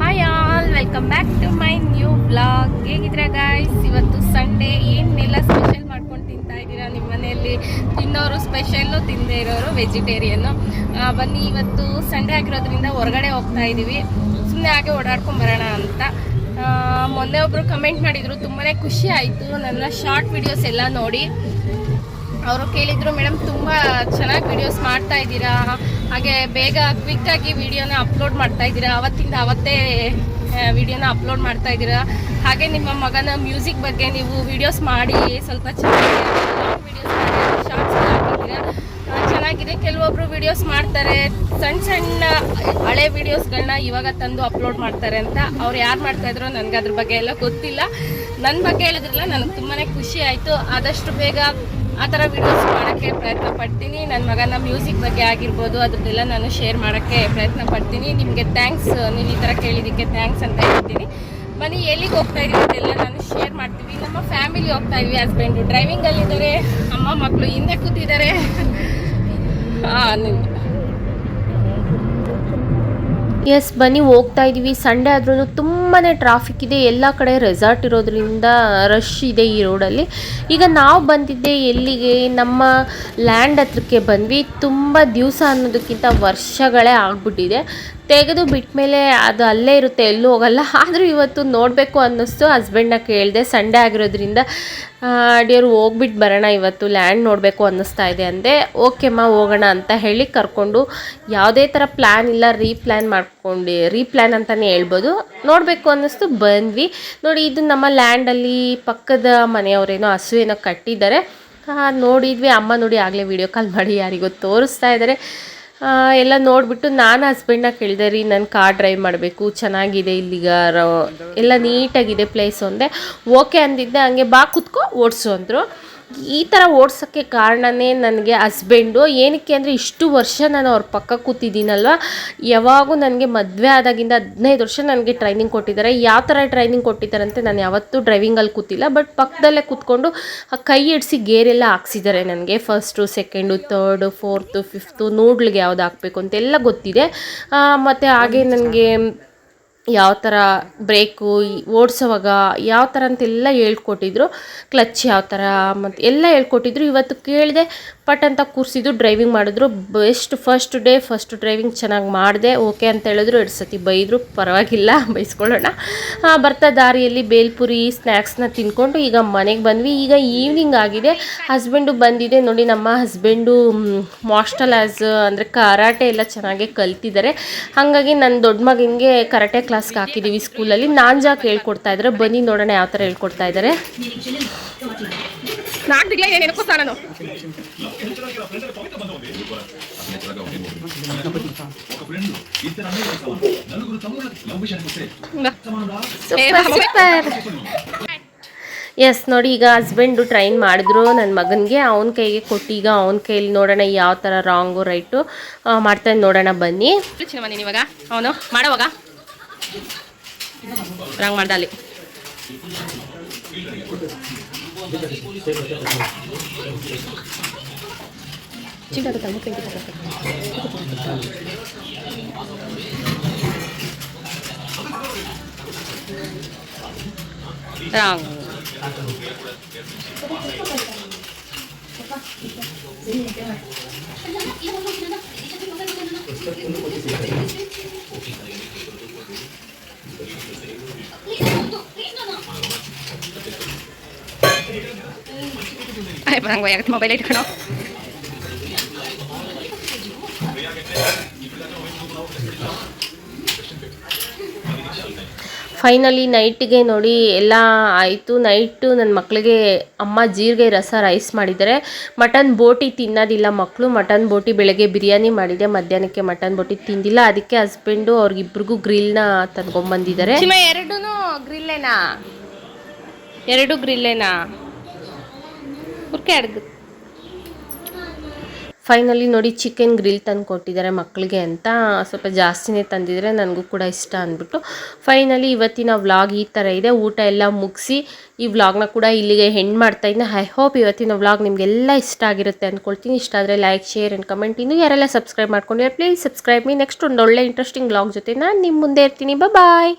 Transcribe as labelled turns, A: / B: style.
A: Hi all welcome back to my new blog ಹೇಗಿದ್ದೀರಾ guys ಇವತ್ತು Sunday ಏನೆಲ್ಲ special ಮಾಡ್ಕೊಂಡು ತಿಂತಾ ಇದ್ದೀರಾ ನಿಮ್ಮ ಮನೆಯಲ್ಲಿ? ತಿನ್ನೋರು ಸ್ಪೆಷಲ್ಲು ತಿಂದೇ ಇರೋರು ವೆಜಿಟೇರಿಯನ್ನು ಬನ್ನಿ, ಇವತ್ತು ಸಂಡೇ ಆಗಿರೋದ್ರಿಂದ ಹೊರಗಡೆ ಹೋಗ್ತಾ ಇದ್ದೀವಿ. ಸುಮ್ಮನೆ ಹಾಗೆ ಓಡಾಡ್ಕೊಂಡು ಬರೋಣ ಅಂತ. ಮೊನ್ನೆ ಒಬ್ಬರು ಕಮೆಂಟ್ ಮಾಡಿದರು ತುಂಬಾ ಖುಷಿ ಆಯಿತು. ನನ್ನ ಶಾರ್ಟ್ ವಿಡಿಯೋಸ್ ಎಲ್ಲ ನೋಡಿ. ಅವರು ಕೇಳಿದರು, ಮೇಡಮ್, ತುಂಬ ಚೆನ್ನಾಗಿ ವಿಡಿಯೋಸ್ ಮಾಡ್ತಾ ಇದ್ದೀರಾ? ಹಾಗೆ ಬೇಗ ಕ್ವಿಕ್ ಆಗಿ ವಿಡಿಯೋನ ಅಪ್ಲೋಡ್ ಮಾಡ್ತಾ ಇದ್ದೀರಾ? ಅವತ್ತಿಂದ ಅವತ್ತೇ ವಿಡಿಯೋನ ಅಪ್ಲೋಡ್ ಮಾಡ್ತಾ ಇದ್ದೀರಾ? ಹಾಗೆ ನಿಮ್ಮ ಮಗನ ಮ್ಯೂಸಿಕ್ ಬಗ್ಗೆ ನೀವು ವಿಡಿಯೋಸ್ ಮಾಡಿ, ಸ್ವಲ್ಪ ಚೆನ್ನಾಗಿ ವಿಡಿಯೋಸ್ ಶಾರ್ಟ್ಸ್ ಹಾಕಿದ್ದೀರಾ? ಚೆನ್ನಾಗಿದೆ. ಕೆಲವೊಬ್ರು ವಿಡಿಯೋಸ್ ಮಾಡ್ತಾರೆ. ಸಣ್ಣ ಸಣ್ಣ ಹಳೆ ವಿಡಿಯೋಸ್ಗಳನ್ನ ಇವಾಗ ತಂದು ಅಪ್ಲೋಡ್ ಮಾಡ್ತಾರೆ ಅಂತ ಅವ್ರು ಯಾರು ಮಾಡ್ತಾ ಇದ್ರು ನನಗೆ ಅದ್ರ ಬಗ್ಗೆ ಎಲ್ಲ ಗೊತ್ತಿಲ್ಲ. ನನ್ನ ಬಗ್ಗೆ ಹೇಳಿದ್ರಲ್ಲ ನನಗೆ ತುಂಬಾ ಖುಷಿ ಆಯಿತು. ಆದಷ್ಟು ಬೇಗ ಆ ಥರ ವಿಡಿಯೋಸ್ ಮಾಡೋಕ್ಕೆ ಪ್ರಯತ್ನ ಪಡ್ತೀನಿ. ನನ್ನ ಮಗನ ಮ್ಯೂಸಿಕ್ ಬಗ್ಗೆ ಆಗಿರ್ಬೋದು, ಅದ್ರದ್ದೆಲ್ಲ ನಾನು ಶೇರ್ ಮಾಡೋಕ್ಕೆ ಪ್ರಯತ್ನ ಪಡ್ತೀನಿ. ನಿಮಗೆ ಥ್ಯಾಂಕ್ಸ್ ನೀವು ಈ ಥರ ಕೇಳಿದ್ದಕ್ಕೆ ಥ್ಯಾಂಕ್ಸ್ ಅಂತ ಹೇಳ್ತೀನಿ. ಬನ್ನಿ, ಎಲ್ಲಿಗೆ ಹೋಗ್ತಾ ಇದ್ದೀವಿ ಅದೆಲ್ಲ ನಾನು ಶೇರ್ ಮಾಡ್ತೀವಿ. ನಮ್ಮ ಫ್ಯಾಮಿಲಿ ಹೋಗ್ತಾ ಇದ್ವಿ ಹಸ್ಬೆಂಡು ಡ್ರೈವಿಂಗಲ್ಲಿದ್ದಾರೆ ಅಮ್ಮ ಮಕ್ಕಳು ಹಿಂದೆ ಕೂತಿದ್ದಾರೆ. ಹಾಂ
B: ಎಸ್ ಬನ್ನಿ, ಹೋಗ್ತಾ ಇದೀವಿ. ಸಂಡೇ ಆದ್ರೂ ತುಂಬಾನೇ ಟ್ರಾಫಿಕ್ ಇದೆ. ಎಲ್ಲ ಕಡೆ ರೆಸಾರ್ಟ್ ಇರೋದ್ರಿಂದ ರಶ್ ಇದೆ ಈ ರೋಡಲ್ಲಿ ಈಗ ನಾವು ಬಂದಿದ್ದೆ ಎಲ್ಲಿಗೆ? ನಮ್ಮ ಲ್ಯಾಂಡ್ ಹತ್ರಕ್ಕೆ ಬಂದ್ವಿ. ತುಂಬ ದಿವಸ ಅನ್ನೋದಕ್ಕಿಂತ ವರ್ಷಗಳೇ ಆಗ್ಬಿಟ್ಟಿದೆ. ತೆಗೆದು ಬಿಟ್ಮೇಲೆ ಅದು ಅಲ್ಲೇ ಇರುತ್ತೆ, ಎಲ್ಲೂ ಹೋಗಲ್ಲ. ಆದರೂ ಇವತ್ತು ನೋಡಬೇಕು ಅನ್ನಿಸ್ತು. ಹಸ್ಬೆಂಡನ್ನ ಕೇಳಿದೆ ಸಂಡೇ ಆಗಿರೋದ್ರಿಂದ ಅಡಿಯವರು ಹೋಗ್ಬಿಟ್ಟು ಬರೋಣ, ಇವತ್ತು ಲ್ಯಾಂಡ್ ನೋಡಬೇಕು ಅನ್ನಿಸ್ತಾ ಇದೆ ಅಂದೆ. ಓಕೆಮ್ಮ ಹೋಗೋಣ ಅಂತ ಹೇಳಿ ಕರ್ಕೊಂಡು ಯಾವುದೇ ಥರ ಪ್ಲ್ಯಾನ್ ಇಲ್ಲ ರೀಪ್ಲ್ಯಾನ್ ಮಾಡ್ಕೊಂಡು ರೀಪ್ಲ್ಯಾನ್ ಅಂತಲೇ ಹೇಳ್ಬೋದು. ನೋಡಬೇಕು ಅನ್ನಿಸ್ತು, ಬಂದ್ವಿ. ನೋಡಿ, ಇದು ನಮ್ಮ ಲ್ಯಾಂಡಲ್ಲಿ ಪಕ್ಕದ ಮನೆಯವರೇನೋ ಹಸು ಏನೋ ಕಟ್ಟಿದ್ದಾರೆ. ನೋಡಿದ್ವಿ. ಅಮ್ಮ ನೋಡಿ ಆಗಲೇ ವಿಡಿಯೋ ಕಾಲ್ ಮಾಡಿ ಯಾರಿಗೋ ತೋರಿಸ್ತಾ ಇದ್ದಾರೆ. ಎಲ್ಲ ನೋಡಿಬಿಟ್ಟು ನಾನು ಹಸ್ಬೆಂಡ್ನ ಕೇಳಿದೆ, ರೀ ನಾನು ಕಾರ್ ಡ್ರೈವ್ ಮಾಡಬೇಕು, ಚೆನ್ನಾಗಿದೆ ಇಲ್ಲಿಗ ಎಲ್ಲ ನೀಟಾಗಿದೆ ಪ್ಲೇಸ್ ಒಂದೇ ಓಕೆ ಅಂದಿದ್ದೆ, ಹಂಗೆ ಬಾ ಕುತ್ಕೋ, ಓಡಿಸು ಅಂದರು. ಈ ಥರ ಓಡ್ಸೋಕ್ಕೆ ಕಾರಣನೇ ನನಗೆ ಹಸ್ಬೆಂಡು. ಏನಕ್ಕೆ ಅಂದರೆ ಇಷ್ಟು ವರ್ಷ ನಾನು ಅವ್ರ ಪಕ್ಕ ಕೂತಿದ್ದೀನಲ್ವ? ಯಾವಾಗೂ ನನಗೆ ಮದುವೆ ಆದಾಗಿಂದ ಹದಿನೈದು ವರ್ಷ ನನಗೆ ಟ್ರೈನಿಂಗ್ ಕೊಟ್ಟಿದ್ದಾರೆ. ಯಾವ ಥರ ಟ್ರೈನಿಂಗ್ ಕೊಟ್ಟಿದ್ದಾರಂತೆ ನಾನು ಯಾವತ್ತೂ ಡ್ರೈವಿಂಗಲ್ಲಿ ಕೂತಿಲ್ಲ. ಬಟ್ ಪಕ್ಕದಲ್ಲೇ ಕೂತ್ಕೊಂಡು ಆ ಕೈ ಇಡಿಸಿ ಗೇರೆಲ್ಲ ಹಾಕ್ಸಿದ್ದಾರೆ ನನಗೆ. First second third fourth fifth ನೂಡ್ಲಿಗೆ ಯಾವ್ದು ಹಾಕಬೇಕು ಅಂತೆಲ್ಲ ಗೊತ್ತಿದೆ. ಮತ್ತು ಹಾಗೆ ನನಗೆ ಯಾವ ಥರ ಬ್ರೇಕು ಓಡಿಸೋವಾಗ ಯಾವ ಥರ ಅಂತೆಲ್ಲ ಹೇಳ್ಕೊಟ್ಟಿದ್ರು, ಕ್ಲಚ್ ಯಾವ ಥರ ಮತ್ತು ಎಲ್ಲ ಹೇಳ್ಕೊಟ್ಟಿದ್ರು. ಇವತ್ತು ಕೇಳಿದೆ, ಪಟ್ ಅಂತ ಕೂರಿಸಿದ್ದು ಡ್ರೈವಿಂಗ್ ಮಾಡಿದ್ರು. Best first day first driving ಚೆನ್ನಾಗಿ ಮಾಡಿದೆ. ಓಕೆ ಅಂತ ಹೇಳಿದ್ರು, ಎರಡು ಸತಿ ಬೈದರು. ಪರವಾಗಿಲ್ಲ, ಬೈಸ್ಕೊಳ್ಳೋಣ. ಬರ್ತಾ ದಾರಿಯಲ್ಲಿ ಬೇಲ್ಪುರಿ ಸ್ನ್ಯಾಕ್ಸ್ನ ತಿನ್ಕೊಂಡು ಈಗ ಮನೆಗೆ ಬಂದ್ವಿ. ಈಗ ಈವ್ನಿಂಗ್ ಆಗಿದೆ. ಹಸ್ಬೆಂಡು ಬಂದಿದೆ. ನೋಡಿ, ನಮ್ಮ ಹಸ್ಬೆಂಡು ಮಾಸ್ಟಲ್ ಆ್ಯಸ್ ಅಂದರೆ ಕರಾಟೆ ಎಲ್ಲ ಚೆನ್ನಾಗಿ ಕಲ್ತಿದ್ದಾರೆ. ಹಾಗಾಗಿ ನನ್ನ ದೊಡ್ಡ ಮಗನಿಗೆ ಕರಾಟೆ ಕ್ಲಾಸ್ಗೆ ಹಾಕಿದ್ದೀವಿ ಸ್ಕೂಲಲ್ಲಿ ನಾಂಜಾಕ್ ಹೇಳ್ಕೊಡ್ತಾ ಇದ್ದಾರೆ ಬನ್ನಿ ನೋಡೋಣ ಯಾವ ಥರ ಹೇಳ್ಕೊಡ್ತಾ ಇದ್ದಾರೆ
A: ನಾನು
B: ಎಸ್ ನೋಡಿ ಈಗ ಹಸ್ಬೆಂಡು ಟ್ರೈನ್ ಮಾಡಿದ್ರು ನನ್ನ ಮಗನಿಗೆ. ಅವನ ಕೈಗೆ ಕೊಟ್ಟು ಈಗ ಅವನ ಕೈಯಲ್ಲಿ ನೋಡೋಣ ಯಾವ ಥರ ರಾಂಗು ರೈಟು ಮಾಡ್ತಾನೆ ನೋಡೋಣ ಬನ್ನಿ.
A: ನೀನು ಇವಾಗ? ಅವನು? ಮಾಡೋವಾಗ ರಾಂಗ್ ಮಾಡ್ದ ಅಲ್ಲಿ wrong Ay, parang waya ka mobile no?
B: Finally ನೈಟಿಗೆ ನೋಡಿ ಎಲ್ಲ ಆಯಿತು. ನೈಟು ನನ್ನ ಮಕ್ಕಳಿಗೆ ಅಮ್ಮ ಜೀರಿಗೆ ರಸ ರೈಸ್ ಮಾಡಿದ್ದಾರೆ. ಮಟನ್ ಬೋಟಿ ತಿನ್ನೋದಿಲ್ಲ ಮಕ್ಕಳು ಮಟನ್ ಬೋಟಿ ಬೆಳಗ್ಗೆ ಬಿರಿಯಾನಿ ಮಾಡಿದೆ. ಮಧ್ಯಾಹ್ನಕ್ಕೆ ಮಟನ್ ಬೋಟಿ ತಿಂದಿಲ್ಲ. ಅದಕ್ಕೆ ಹಸ್ಬೆಂಡು ಅವ್ರಿಗಿಬ್ರಿಗೂ ಗ್ರಿಲ್ನ ತಂದ್ಕೊಂಬಂದಿದ್ದಾರೆ
A: ಎರಡೂ ಗ್ರಿಲ್ಲೇನಾ ಎರಡು ಗ್ರಿಲ್ಲೇನಾ ಅಡ್ಗ
B: ಫೈನಲಿ ನೋಡಿ ಚಿಕನ್ ಗ್ರಿಲ್ ತಂದು ಕೊಟ್ಟಿದ್ದಾರೆ ಮಕ್ಕಳಿಗೆ ಅಂತ. ಸ್ವಲ್ಪ ಜಾಸ್ತಿನೇ ತಂದಿದ್ರೆ ನನಗೂ ಕೂಡ ಇಷ್ಟ ಅಂದ್ಬಿಟ್ಟು. ಫೈನಲಿ ಇವತ್ತಿನ ವ್ಲಾಗ್ ಈ ಥರ ಇದೆ. ಊಟ ಎಲ್ಲ ಮುಗಿಸಿ ಈ ವ್ಲಾಗ್ನ ಕೂಡ ಇಲ್ಲಿಗೆ ಹೆಣ್ಣು ಇದ್ದೀನಿ ಐ ಹೋಪ್ ಇವತ್ತಿನ ವ್ಲಾಗ್ ನಿಮಗೆಲ್ಲ ಇಷ್ಟ ಆಗಿರುತ್ತೆ ಅಂದ್ಕೊಳ್ತೀನಿ ಇಷ್ಟ ಆದರೆ ಲೈಕ್ ಶೇರ್ ಆ್ಯಂಡ್ ಕಮೆಂಟ್ ಇನ್ನು ಯಾರೆಲ್ಲ ಸಬ್ಸ್ಕ್ರೈಬ್ ಮಾಡ್ಕೊಂಡಿದ್ದಾರೆ ಪ್ಲೀಸ್ ಸಬ್ಸ್ಕ್ರೈಬ್ ಮೀ ನೆಕ್ಸ್ಟ್ ಒಂದು ಒಳ್ಳೆ ಇಂಟ್ರೆಸ್ಟಿಂಗ್ ವ್ಲಾಗ್ ಜೊತೆ ನಾನು ನಿಮ್ಮ ಮುಂದೆ ಇರ್ತೀನಿ. ಬಾಯ್